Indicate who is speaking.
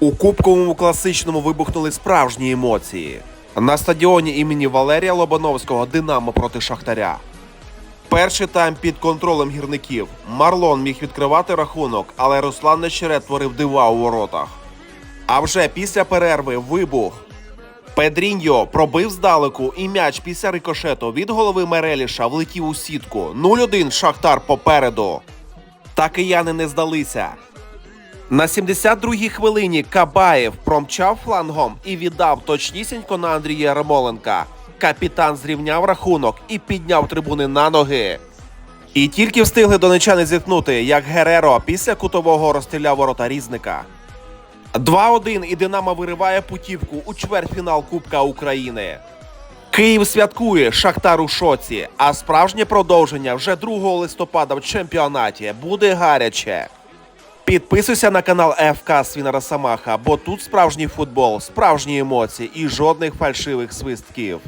Speaker 1: У кубковому класичному вибухнули справжні емоції. На стадіоні імені Валерія Лобановського Динамо проти Шахтаря. Перший тайм під контролем гірників. Марлон міг відкривати рахунок, але Руслан Нещерет творив дива у воротах. А вже після перерви вибух. Педріньо пробив здалеку і м'яч після рикошету від голови Мереліша влетів у сітку. 0-1 Шахтар попереду. Та кияни не здалися. На 72-й хвилині Кабаєв промчав флангом і віддав точнісінько на Андрія Ремоленка. Капітан зрівняв рахунок і підняв трибуни на ноги. І тільки встигли донечани зіткнути, як Гереро після кутового розстріляв ворота різника. 2-1 і Динамо вириває путівку у чвертьфінал Кубка України. Київ святкує Шахтар у шоці, а справжнє продовження вже 2 листопада в чемпіонаті буде гаряче. Підписуйся на канал ФК Свіна Самаха, бо тут справжній футбол, справжні емоції і жодних фальшивих свистків.